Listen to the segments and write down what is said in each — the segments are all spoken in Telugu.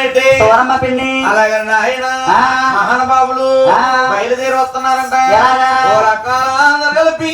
పెట్టి సోరమ్మ పిన్ని అలాగే నాయన. మహానుభావులు. బయలుదేరి వస్తున్నారంట కలిపి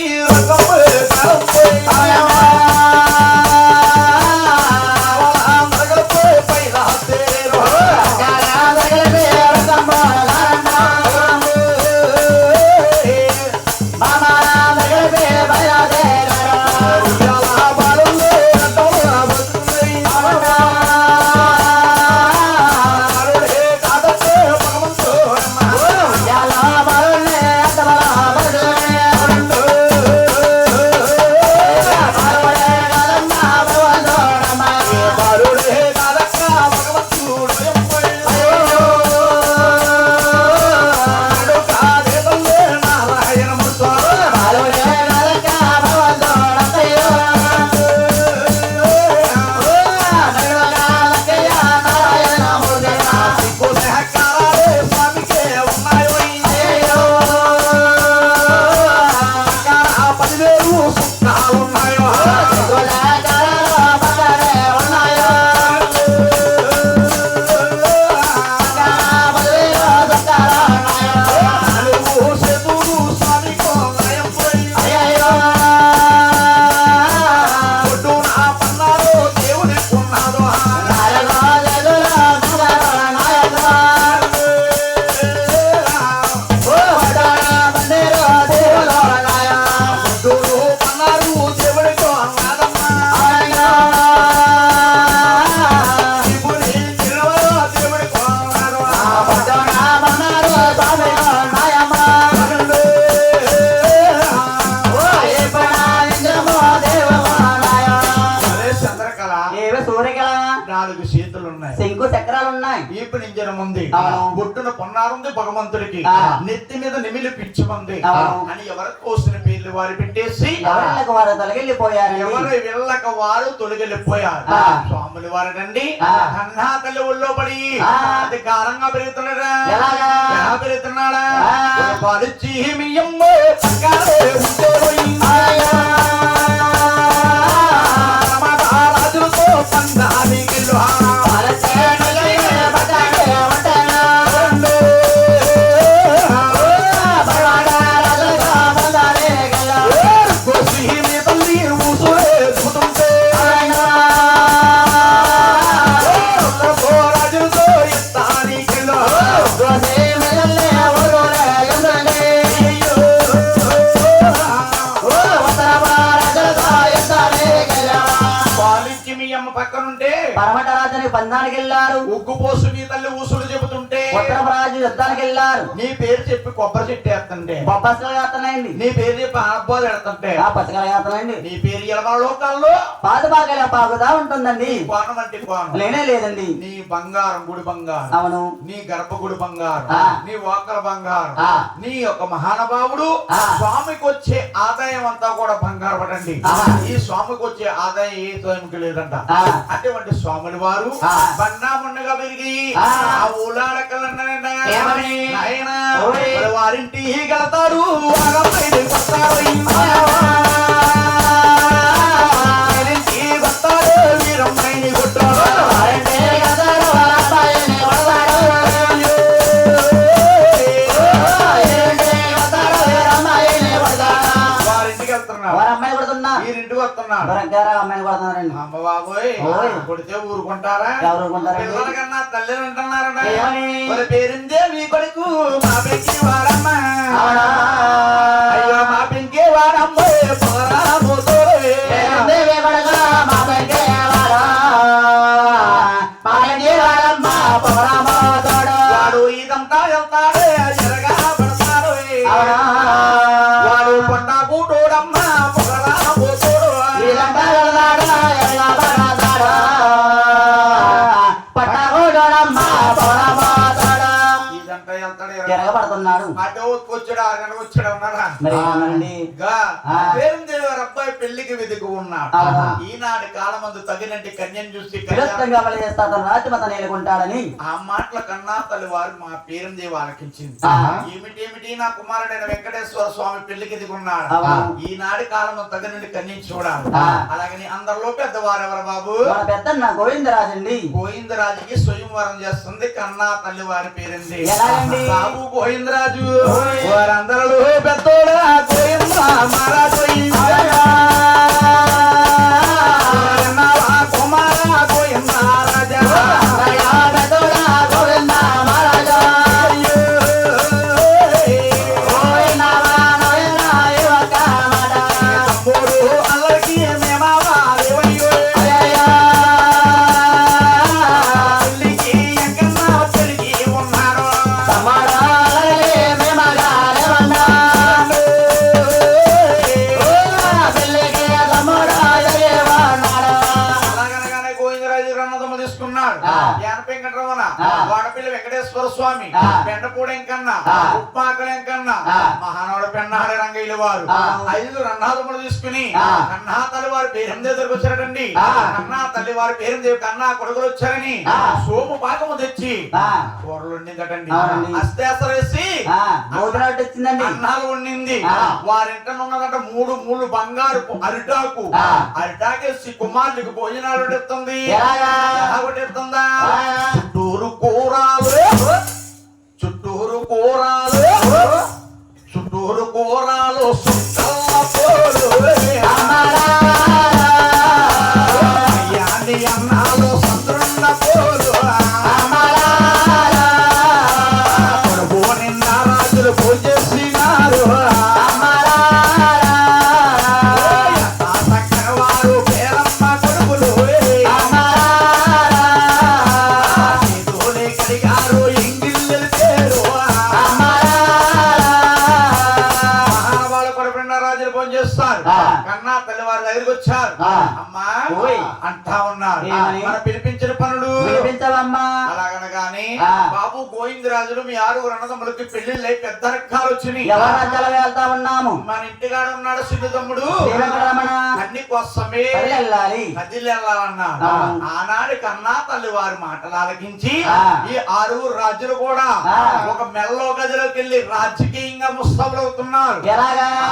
నాలుగు చేతులు ఉన్నాయి శంకు చక్రాలు ఉన్నాయి ఈపు నింజనం ఉంది. బొట్టున పొన్నారుంది భగవంతుడికి. నెత్తి మీద నిమిలి పిచ్చమంది అవును. అని ఎవరు కోసిన పేర్లు వారు పెట్టేసి ఎవరికి వారు తొలగిల్లిపోయారు ఎవరు వెళ్ళక వారు తొలగిల్లిపోయారు ఆ. స్వాములు వారనండి ఆ. అన్నా తల్లి ఒళ్ళో పడి ఆ. అధికారంగా పెరుగుతున్నాడా? ఎలా పెరుగుతున్నాడా పక్కాలే ఉంటే పక్కనుంటే పరమటరాజుని పందానికి వెళ్ళారు. ఉగ్గు పోసు మీ తల్లి ఊసులు ఉత్తరపరాజు యుద్ధానికి వెళ్ళారు. నీ పేరు చెప్పి కొబ్బరి చెట్టు వేస్తుంటే. బొబ్బస్కల యాత్రలండి నీ పేరు చెప్పి ఆనబ్బాలు పెడుతుంటే ఆ పచ్చకల యాత్రలండి నీ పేరు ఎలవా లోకాల్లో. పాదు బాగా పాగుదా ఉంటుందండి. కోణం అంటే కోణం. లేనే లేదండి. నీ బంగారం గుడి బంగారం. అవును. నీ గర్భగుడి బంగారం. నీ ఓకల బంగారం. నీ యొక్క మహానుభావుడు. స్వామికి వచ్చే ఆదాయం అంతా కూడా బంగారం పడండి. ఈ స్వామికి వచ్చే ఆదాయం ఏ స్వామికి లేదంట. అటువంటి స్వాములు వారు ఆ. బండాముండగా పెరిగి ఆ. ఆ వారింటి కొత్తాడు వారింటి వీరింటికి వస్తున్నాడు దొరకారా అమ్మాయిని కొడుతున్నారండి అమ్మ బాబోయ్ ఓయ్. కొడితే ఊరుకుంటారా ఎవరు ఊరుకుంటారండి? పిల్లల కన్నా తల్లిని అంటున్నారట ఏమని? వాళ్ళ పేరుందే మీ కొడుకు మా పెంకి వాడమ్మ అవునా? అయ్యో మా పెంకి వాడమ్మ పోరా ఆహా. ఈనాటి కాలమందు తగినట్టు కన్యను చూసి మత నేలుకుంటాడని. ఆ మాటల కన్నా తల్లి వారు మా పేరుందేవి ఆలకించింది ఆహా. ఏమిటేమిటి నా కుమారుడైన వెంకటేశ్వర స్వామి పెళ్ళికి దిగున్నాడు. ఈనాటి కాలం తగినట్టు కన్యను చూడాలి. అలాగని అందరిలో పెద్దవారు ఎవరు బాబు? మన పెద్దన్న గోవిందరాజండి. గోవిందరాజుకి స్వయంవరం చేస్తుంది కన్నా తల్లి వారి ఎలాగండి? బాబు గోవిందరాజు. వారందరిలో పెద్దోడా గోవింద మహారాజు. యాన వెంకటరమణ. వాడపల్లి వెంకటేశ్వర స్వామి ఎంకన్న ఆ. ఉప్పాకల ఎంకన్న ఆ. మహానవుడు పెన్నాడు రంగయ్యల వారు. ఐదు రన్నాదములు తీసుకుని. కన్నా తల్లి వారి పేరు దగ్గరకు వచ్చారటండి. కన్నా తల్లి వారి పేరు కన్నా కొడుకులు వచ్చారని. సోము పాకము తెచ్చి. కూరలు వండిందటండి. అస్తేసర వేసి అన్నాలు వండింది. వారింట ఉన్నదంట మూడు మూడు బంగారు అరిటాకు. అరిటాకేసి కుమారుడికి భోజనాలు? ఎలా వడ్డిస్తుందా ఎలాగా? చుట్టూరు కూరాలు చుట్టూరు కూరాలు చుట్టూరు కూరాలు సుక్కల పోరు కన్నా తల్లివారి దగ్గరికి వచ్చారు. అమ్మా. అంటా ఉన్నారు? మన పిలిపించిన పనులు వినిపించవమ్మా అలాగనగాని ఆ. బాబు గోవిందరాజులు మీ ఆరుగురు అన్నదమ్ములకి పెళ్ళిళ్ళై పెద్ద రకాలు వచ్చినాయి. ఎవరు వెళ్తా ఉన్నాము మన ఇంటిగాడ ఉన్నాడు సిద్ధు తమ్ముడు. అన్ని కోసమే వెళ్ళాలి కదిలి వెళ్ళాలన్నారు ఆ. ఆనాడు కన్నా తల్లి వారి మాటలు ఆలకించి. ఈ ఆరుగురు రాజులు కూడా. ఒక మెల్లో గదిలోకి వెళ్ళి రాజకీయంగా ముస్తాబులు అవుతున్నారు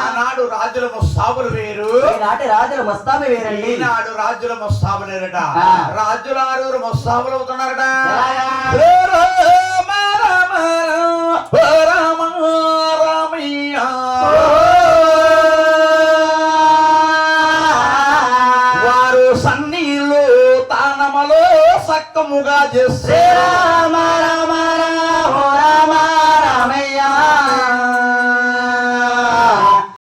ఆనాడు రాజుల ముస్తాబులు వేరు. ఈనాటి రాజులు ముస్తాబి వేరండి. ఈనాడు రాజుల ముస్తాబులేరట. రాజుల ఆరుగురు ముస్తాబులు అవుతున్నారట ఎలాగా? సక్కముగా చేస్తే రామ రామ రామ రామ